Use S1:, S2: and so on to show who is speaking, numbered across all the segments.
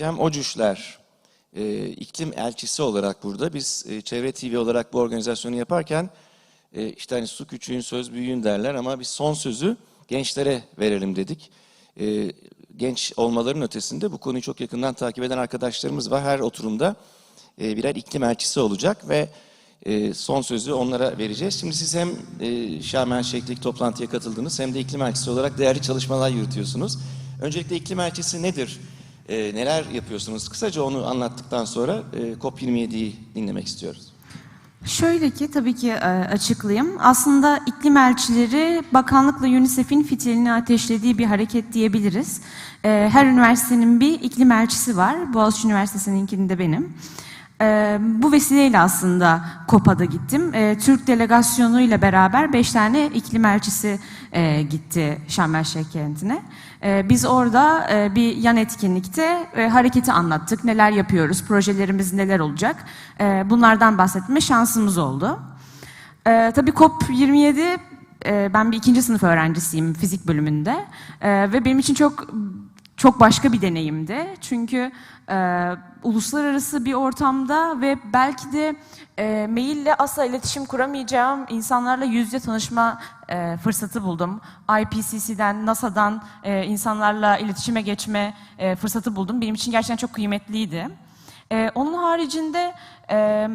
S1: Cem Ocuşler e, iklim elçisi olarak burada. Biz e, Çevre TV olarak bu organizasyonu yaparken e, işte hani su küçüğün söz büyüğün derler ama biz son sözü gençlere verelim dedik. E, genç olmaların ötesinde bu konuyu çok yakından takip eden arkadaşlarımız var. Her oturumda e, birer iklim elçisi olacak ve e, son sözü onlara vereceğiz. Şimdi siz hem e, Şarmen Şeyh'teki toplantıya katıldınız hem de iklim elçisi olarak değerli çalışmalar yürütüyorsunuz. Öncelikle iklim elçisi nedir? E, neler yapıyorsunuz? Kısaca onu anlattıktan sonra e, COP27'yi dinlemek istiyoruz.
S2: Şöyle ki tabii ki e, açıklayayım. Aslında iklim elçileri bakanlıkla UNICEF'in fitilini ateşlediği bir hareket diyebiliriz. E, Her üniversitenin bir iklim elçisi var. Boğaziçi Üniversitesi'ninkinde de benim. E, Bu vesileyle aslında COPA'da gittim. E, Türk delegasyonuyla beraber beş tane iklim elçisi e, gitti Şarm El kentine. E, Biz orada e, bir yan etkinlikte e, hareketi anlattık. Neler yapıyoruz, projelerimiz neler olacak. E, Bunlardan bahsetme şansımız oldu. E, tabii COP27 e, ben bir ikinci sınıf öğrencisiyim fizik bölümünde ve benim için çok çok başka bir deneyimdi. Çünkü e, uluslararası bir ortamda ve belki de e, maille asla iletişim kuramayacağım insanlarla yüz yüze tanışma e, fırsatı buldum. IPCC'den, NASA'dan e, insanlarla iletişime geçme e, fırsatı buldum. Benim için gerçekten çok kıymetliydi. E, onun haricinde e,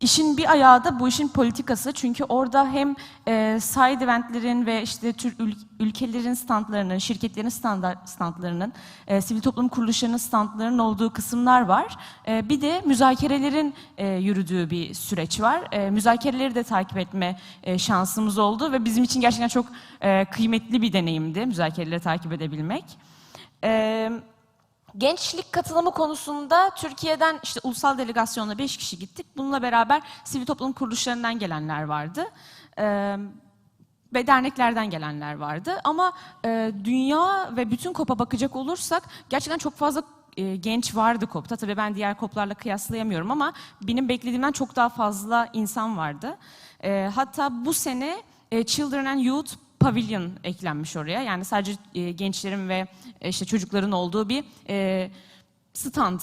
S2: İşin bir ayağı da bu işin politikası. Çünkü orada hem e, side eventlerin ve işte tür ül- ülkelerin standlarının, şirketlerin standart, standlarının, e, sivil toplum kuruluşlarının standlarının olduğu kısımlar var. E, bir de müzakerelerin e, yürüdüğü bir süreç var. E, müzakereleri de takip etme e, şansımız oldu ve bizim için gerçekten çok e, kıymetli bir deneyimdi müzakereleri takip edebilmek. E, Gençlik katılımı konusunda Türkiye'den işte ulusal delegasyonla 5 kişi gittik. Bununla beraber sivil toplum kuruluşlarından gelenler vardı. Ve derneklerden gelenler vardı. Ama dünya ve bütün COP'a bakacak olursak gerçekten çok fazla genç vardı COP'ta. Tabii ben diğer COP'larla kıyaslayamıyorum ama benim beklediğimden çok daha fazla insan vardı. Hatta bu sene Children and Youth Pavilion eklenmiş oraya. Yani sadece e, gençlerin ve e, işte çocukların olduğu bir e, stand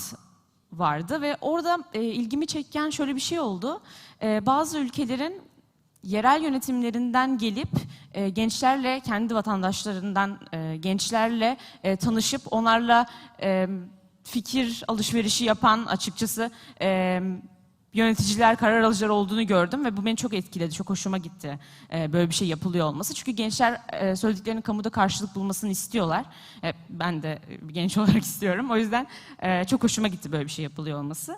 S2: vardı ve orada e, ilgimi çeken şöyle bir şey oldu. E, bazı ülkelerin yerel yönetimlerinden gelip e, gençlerle kendi vatandaşlarından e, gençlerle e, tanışıp onlarla e, fikir alışverişi yapan açıkçası e, yöneticiler, karar alıcılar olduğunu gördüm ve bu beni çok etkiledi, çok hoşuma gitti e, böyle bir şey yapılıyor olması. Çünkü gençler e, söylediklerinin kamuda karşılık bulmasını istiyorlar. E, ben de bir genç olarak istiyorum. O yüzden e, çok hoşuma gitti böyle bir şey yapılıyor olması.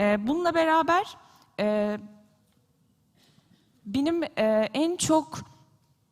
S2: E, bununla beraber e, benim e, en çok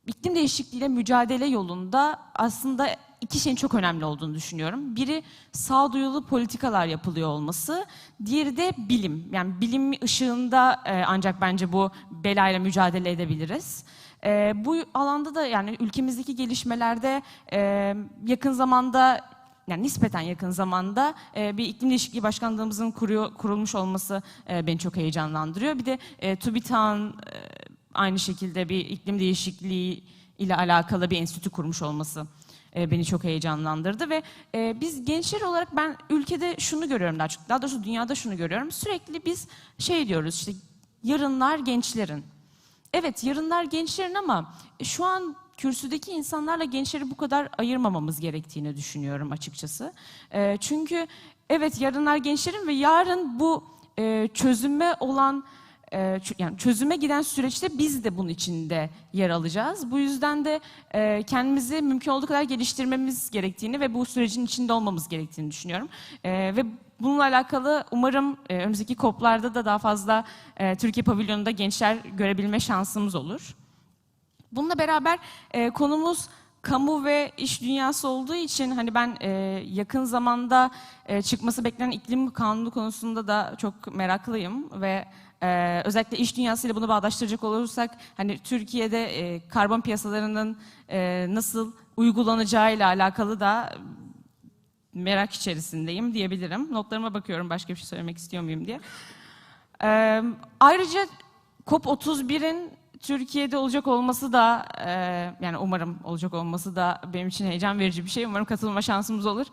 S2: iklim değişikliğiyle mücadele yolunda aslında iki şeyin çok önemli olduğunu düşünüyorum. Biri sağduyulu politikalar yapılıyor olması, diğeri de bilim. Yani bilim ışığında e, ancak bence bu belayla mücadele edebiliriz. E, bu alanda da yani ülkemizdeki gelişmelerde e, yakın zamanda yani nispeten yakın zamanda e, bir iklim değişikliği başkanlığımızın kuruyor, kurulmuş olması e, beni çok heyecanlandırıyor. Bir de e, TÜBİTAK'ın e, aynı şekilde bir iklim değişikliği ile alakalı bir enstitü kurmuş olması e, beni çok heyecanlandırdı ve e, biz gençler olarak ben ülkede şunu görüyorum daha çok, daha doğrusu dünyada şunu görüyorum. Sürekli biz şey diyoruz işte yarınlar gençlerin. Evet yarınlar gençlerin ama şu an kürsüdeki insanlarla gençleri bu kadar ayırmamamız gerektiğini düşünüyorum açıkçası. E, çünkü evet yarınlar gençlerin ve yarın bu e, çözüme olan e, yani çözüme giden süreçte biz de bunun içinde yer alacağız. Bu yüzden de e, kendimizi mümkün olduğu kadar geliştirmemiz gerektiğini ve bu sürecin içinde olmamız gerektiğini düşünüyorum. E, ve bununla alakalı umarım önümüzdeki koplarda da daha fazla Türkiye pavilyonunda gençler görebilme şansımız olur. Bununla beraber e, konumuz kamu ve iş dünyası olduğu için hani ben e, yakın zamanda e, çıkması beklenen iklim kanunu konusunda da çok meraklıyım ve e, özellikle iş dünyasıyla bunu bağdaştıracak olursak hani Türkiye'de e, karbon piyasalarının e, nasıl uygulanacağıyla alakalı da merak içerisindeyim diyebilirim. Notlarıma bakıyorum başka bir şey söylemek istiyor muyum diye. Ee, ayrıca COP31'in Türkiye'de olacak olması da e, yani umarım olacak olması da benim için heyecan verici bir şey. Umarım katılma şansımız olur.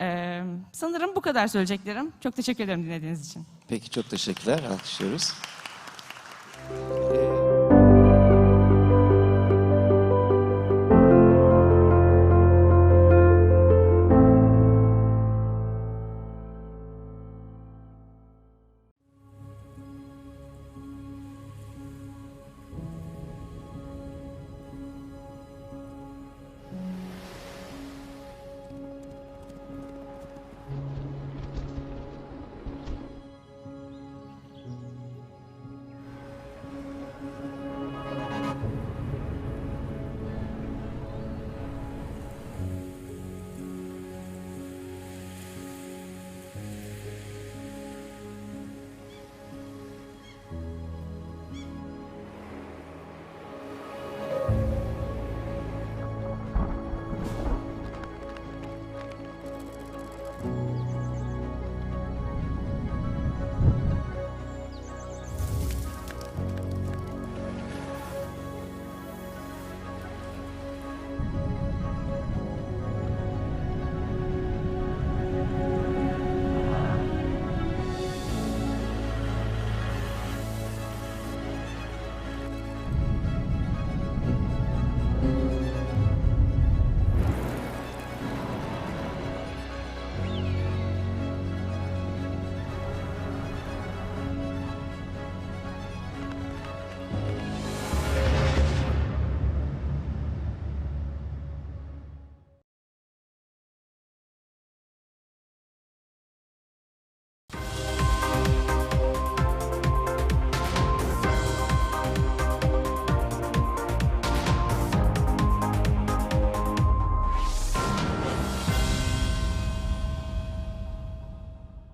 S2: Ee, sanırım bu kadar söyleyeceklerim. Çok teşekkür ederim dinlediğiniz için.
S1: Peki çok teşekkürler. Alkışlıyoruz.